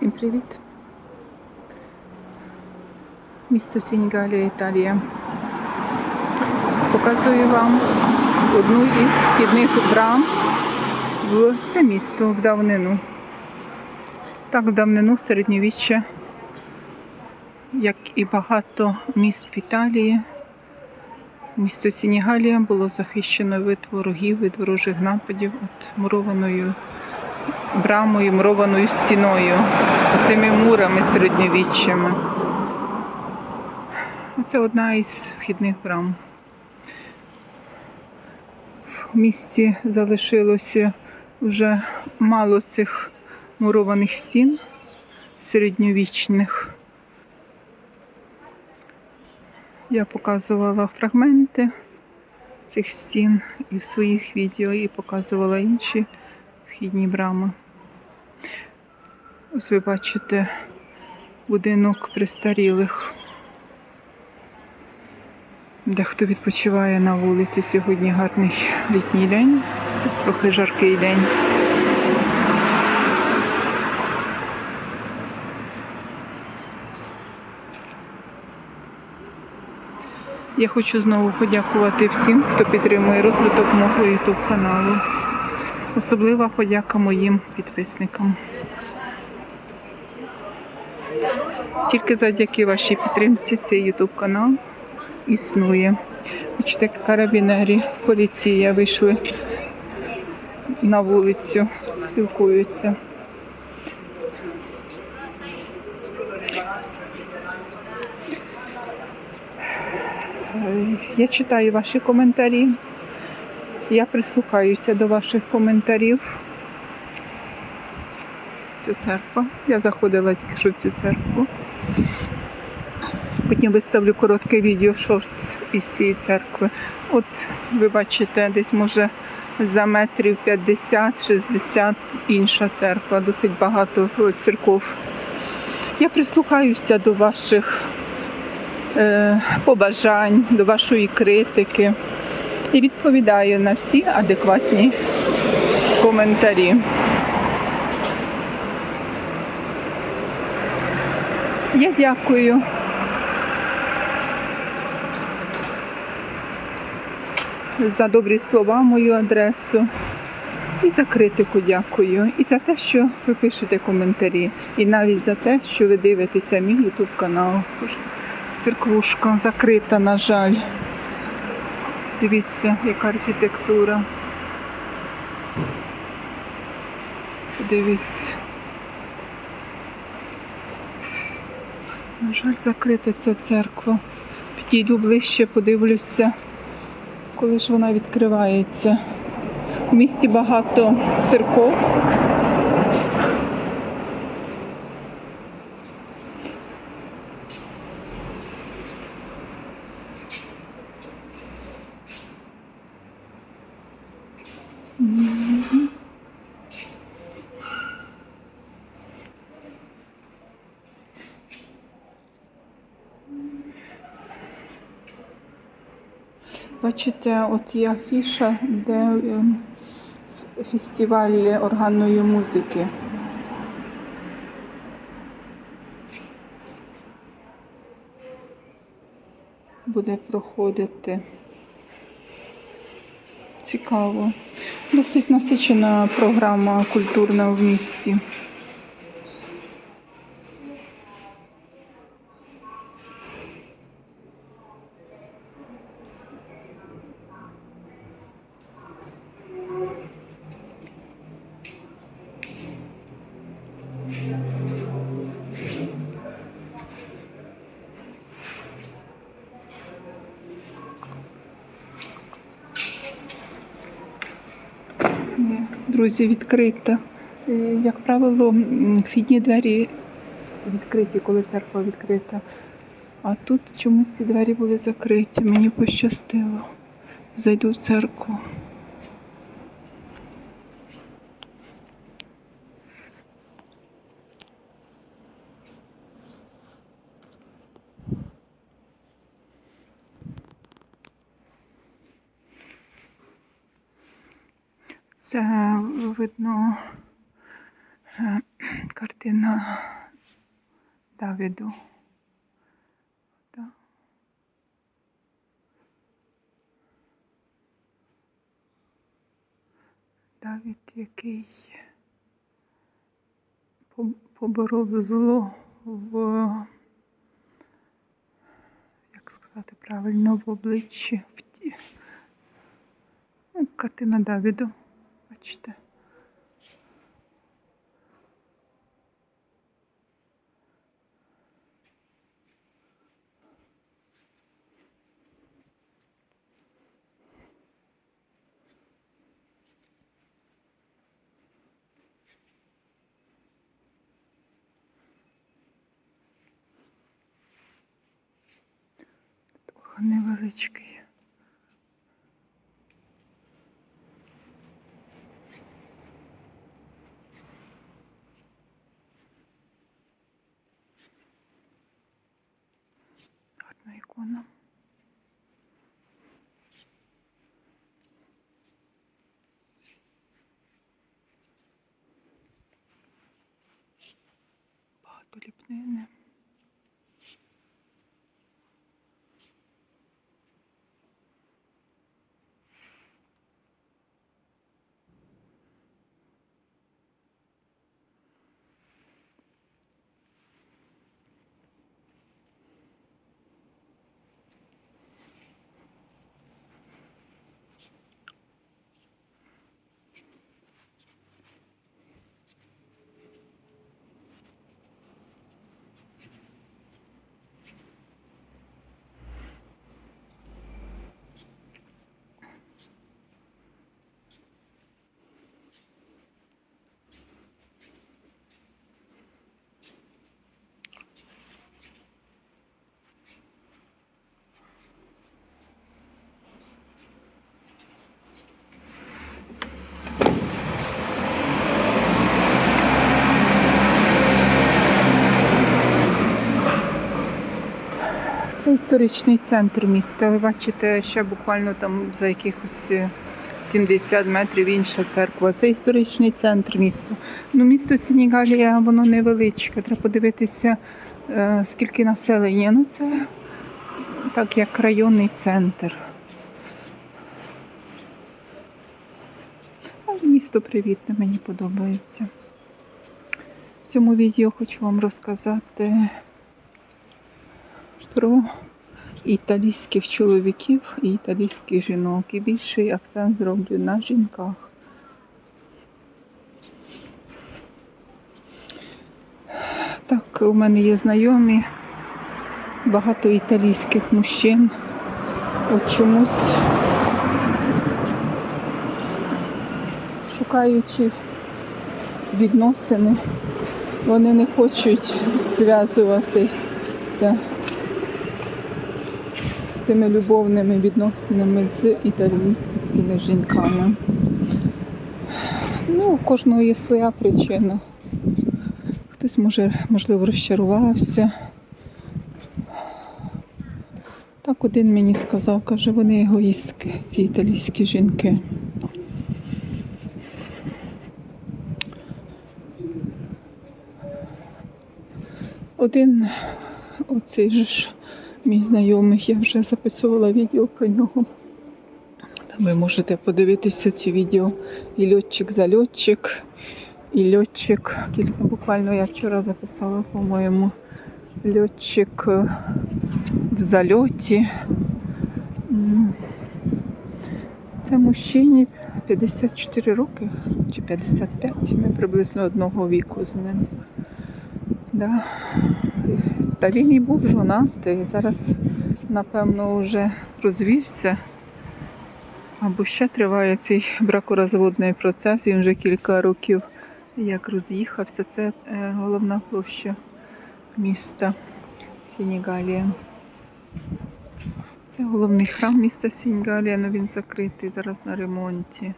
Всім привіт! Місто Сенігалія, Італія. Показую вам одну із вхідних брам в це місто в давнину. Так, в давнину середньовіччя, як і багато міст в Італії, місто Сенігалія було захищено від ворогів, від ворожих нападів от мурованою брамою, мурованою стіною, цими мурами середньовіччями. Це одна із вхідних брам. В місті залишилося вже мало цих мурованих стін середньовічних. Я показувала фрагменти цих стін і в своїх відео, і показувала інші вхідні брами. Ось ви бачите будинок престарілих. Дехто відпочиває на вулиці. Сьогодні гарний літній день, трохи жаркий день. Я хочу знову подякувати всім, хто підтримує розвиток мого YouTube каналу. Особлива подяка моїм підписникам. Тільки завдяки вашій підтримці цей YouTube канал існує. Бачите, карабінері, поліція вийшли на вулицю, спілкуються. Я читаю ваші коментарі. Я прислухаюся до ваших коментарів. Це церква. Я заходила тільки що в цю церкву. Потім виставлю коротке відео шорт із цієї церкви. От ви бачите, десь може за метрів 50-60 інша церква, досить багато церков. Я прислухаюся до ваших е, побажань, до вашої критики і відповідаю на всі адекватні коментарі. Я дякую. За добрі слова мою адресу. І за критику дякую. І за те, що ви пишете коментарі. І навіть за те, що ви дивитеся мій YouTube канал. Церквушка закрита, на жаль. Дивіться, яка архітектура. Дивіться. На жаль, закрита ця церква. Підійду ближче, подивлюся, коли ж вона відкривається. В місті багато церков. Бачите, от є афіша, де ем, фестиваль органної музики. Буде проходити. Цікаво. Досить насичена програма культурна в місті. Друзі, відкрита. Е, Як правило, вхідні двері відкриті, коли церква відкрита. А тут чомусь ці двері були закриті. Мені пощастило. Зайду в церкву. Картина. Картина Давіду. Давід, який поборов зло в, як сказати правильно, в обличчі. В ті... ну, картина Давіду. Бачите. Трохи невеличкий. Гарна ікона. Багато ліпнини. Це історичний центр міста. Ви бачите, ще буквально там за якихось е, 70 метрів інша церква. Це історичний центр міста. Ну, місто Сенігалія, воно невеличке. Треба подивитися, е, скільки населення. Ну, це так як районний центр. Але місто привітне, мені подобається. В цьому відео хочу вам розказати про італійських чоловіків і італійських жінок. І більший акцент зроблю на жінках. Так, у мене є знайомі, багато італійських мужчин. От чомусь шукаючи відносини, вони не хочуть зв'язуватися цими любовними відносинами з італійськими жінками. Ну, у кожного є своя причина. Хтось може, можливо, розчарувався. Так один мені сказав, каже, вони егоїстки, ці італійські жінки. Один оцей же ж мій знайомий, я вже записувала відео про нього. Там ви можете подивитися ці відео. І льотчик за льотчик, і льотчик. Буквально я вчора записала, по-моєму, льотчик е, в зальоті. Це мужчині 54 роки чи 55. Ми приблизно одного віку з ним. Да. Та він і був жонатий. Зараз, напевно, вже розвівся. Або ще триває цей бракоразводний процес. Він вже кілька років як роз'їхався. Це е, головна площа міста Сенігалія. Це головний храм міста Сенігалія, але він закритий зараз на ремонті.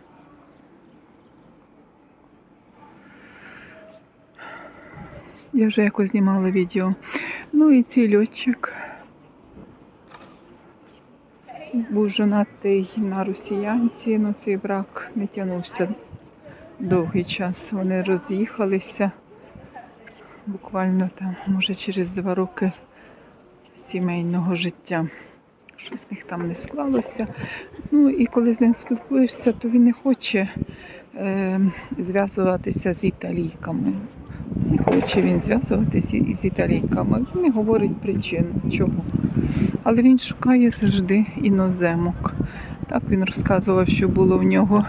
Я вже якось знімала відео. Ну і цей льотчик був жонатий на росіянці, але цей брак не тягнувся довгий час. Вони роз'їхалися. буквально там, може, через два роки сімейного життя. Щось в них там не склалося. Ну і коли з ним спілкуєшся, то він не хоче е, зв'язуватися з італійками. Не хоче він зв'язуватися із італійками. Він не говорить причину, чого. Але він шукає завжди іноземок. Так він розказував, що було в нього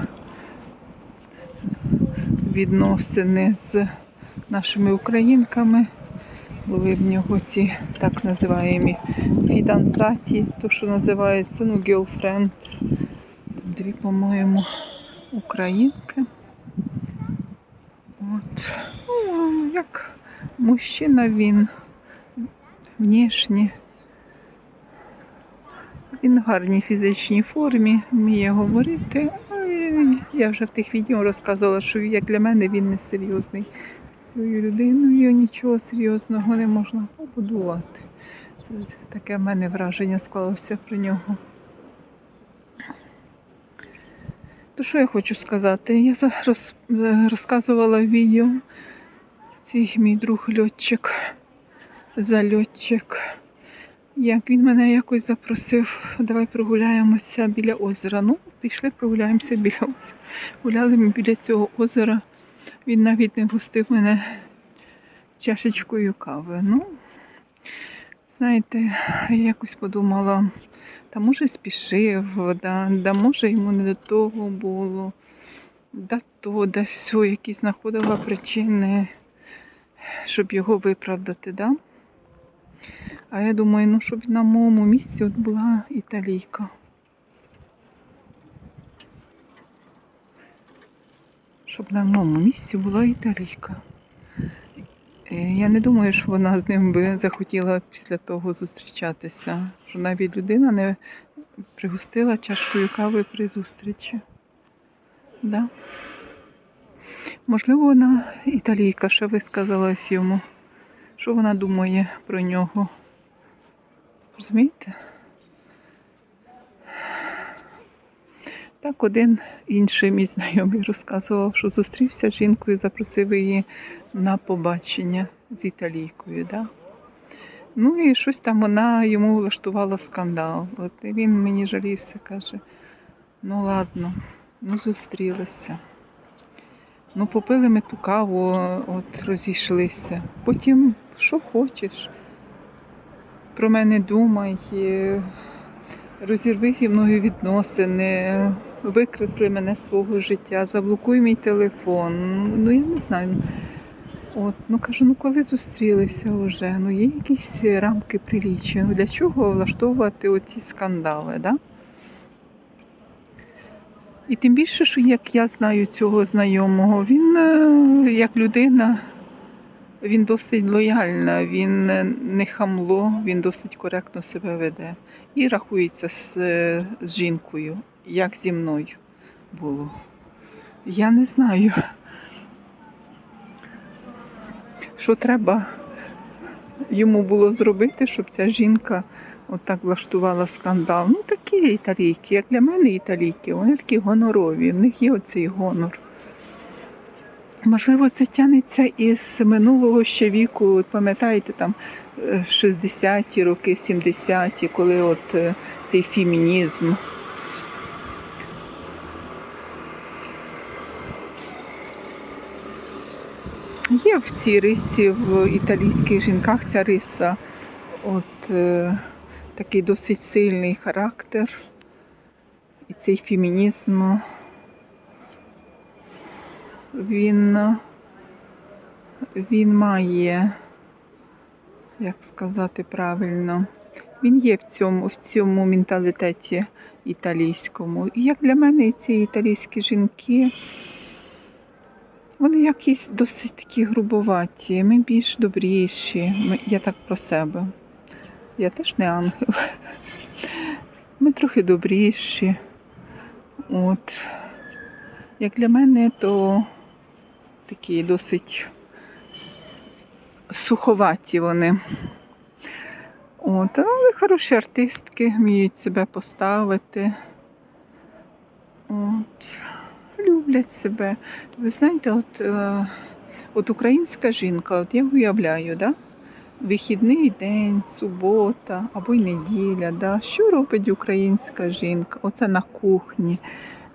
відносини з нашими українками. Були в нього ці так називаємо фіданзаті, то що називається, ну, girlfriend. Дві, по-моєму, українки. От. Ну, як мужчина він внешні. Він в гарній фізичній формі, вміє говорити. Я вже в тих відео розказувала, що як для мене він не серйозний. З цією людиною нічого серйозного не можна побудувати. Це таке в мене враження склалося про нього. То що я хочу сказати? Я зараз розказувала в відео цей мій друг льотчик, зальотчик. Як він мене якось запросив, давай прогуляємося біля озера. Ну, пішли прогуляємося біля озера. Гуляли ми біля цього озера. Він навіть не пустив мене чашечкою кави. Ну, знаєте, я якось подумала, та може спішив, да, да може йому не до того було, да то, да сьо, якісь знаходила причини, щоб його виправдати. Да? А я думаю, ну щоб на моєму місці от була італійка. Щоб на моєму місці була італійка. Е, Я не думаю, що вона з ним би захотіла після того зустрічатися. Що навіть людина не пригостила чашкою кави при зустрічі. Да? Можливо, вона італійка ще висказалась йому. Що вона думає про нього? Розумієте? Так, один інший мій знайомий розказував, що зустрівся з жінкою, запросив її на побачення з італійкою. Да? Ну і щось там вона йому влаштувала скандал. От він мені жалівся, каже: ну ладно, ну зустрілися. Ну, попили ми ту каву, от розійшлися. Потім що хочеш. Про мене думай, розірви зі мною відносини, викресли мене з свого життя, заблокуй мій телефон. Ну, Ну, я не знаю. От, ну кажу, ну коли зустрілися вже, ну є якісь рамки приліччя. Ну, Для чого влаштовувати оці скандали, да? І тим більше, що як я знаю цього знайомого, він е, як людина, він досить лояльна, він е, не хамло, він досить коректно себе веде. І рахується з, е, з жінкою, як зі мною було. Я не знаю, що треба йому було зробити, щоб ця жінка отак влаштувала скандал. Ну, такі італійки, як для мене італійки, вони такі гонорові, в них є оцей гонор. Можливо, це тягнеться із минулого ще віку. От пам'ятаєте, там е, 60-ті роки, 70-ті, коли от е, цей фемінізм. Є в цій рисі в італійських жінках ця риса, от е, такий досить сильний характер. І цей фемінізм він, він має, як сказати правильно, він є в цьому, в цьому менталітеті італійському. І як для мене ці італійські жінки, вони якісь досить такі грубоваті, ми більш добріші. Я так про себе. Я теж не ангел. Ми трохи добріші. От. Як для мене, то такі досить суховаті вони. От, але хороші артистки, вміють себе поставити. От, люблять себе. Ви знаєте, от е, От українська жінка, от я уявляю, да? Вихідний день, субота або й неділя. Да? Що робить українська жінка? Оце на кухні.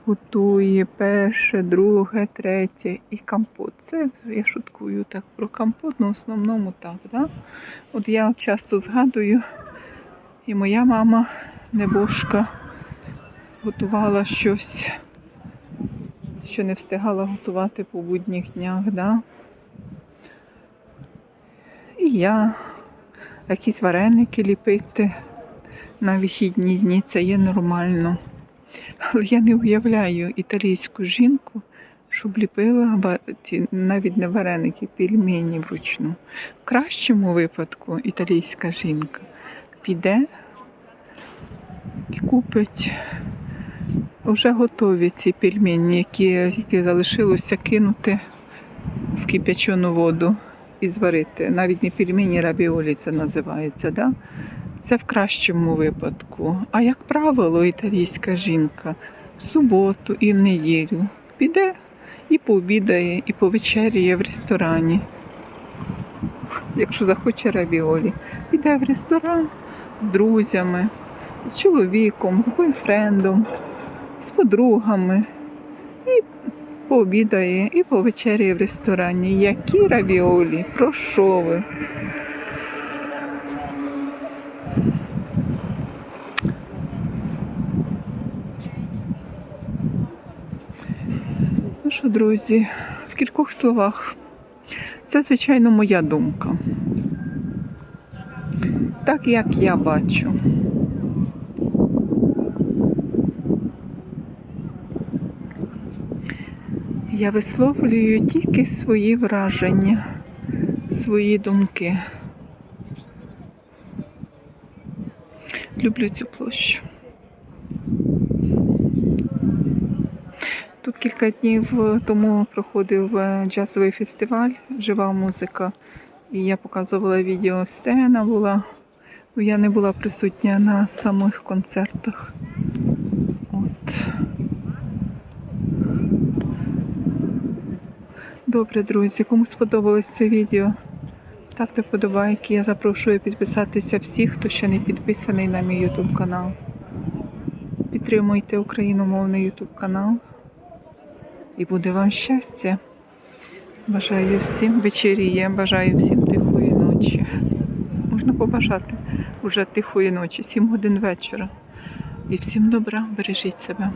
Готує перше, друге, третє і компот. Це я шуткую так про компот, але в основному так. Да? От я часто згадую, і моя мама небожка готувала щось, що не встигала готувати по будніх днях. Да? Я якісь вареники ліпити на вихідні дні, це є нормально. Але я не уявляю італійську жінку, щоб ліпила навіть не вареники, пельмені вручну. В кращому випадку італійська жінка піде і купить вже готові ці пельмені, які, які залишилося кинути в кип'ячену воду і зварити. Навіть не пельмені, равіолі це називається. Да? Це в кращому випадку. А як правило, італійська жінка в суботу і в неділю піде і пообідає, і повечеряє в ресторані. Якщо захоче равіолі, піде в ресторан з друзями, з чоловіком, з бойфрендом, з подругами. І пообідає, і повечеряє в ресторані. Які равіолі? Про що ви? Ну що, друзі, в кількох словах. Це, звичайно, моя думка. Так як я бачу. Я висловлюю тільки свої враження, свої думки. Люблю цю площу. Тут кілька днів тому проходив е, джазовий фестиваль Жива музика. І я показувала відео сцена була. Я не була присутня на самих концертах. От. Добре, друзі, кому сподобалось це відео, ставте вподобайки. Я запрошую підписатися всіх, хто ще не підписаний на мій YouTube канал. Підтримуйте україномовний YouTube канал. І буде вам щастя. Бажаю всім вечеріє, бажаю всім тихої ночі. Можна побажати уже тихої ночі, 7 годин вечора. І всім добра, бережіть себе.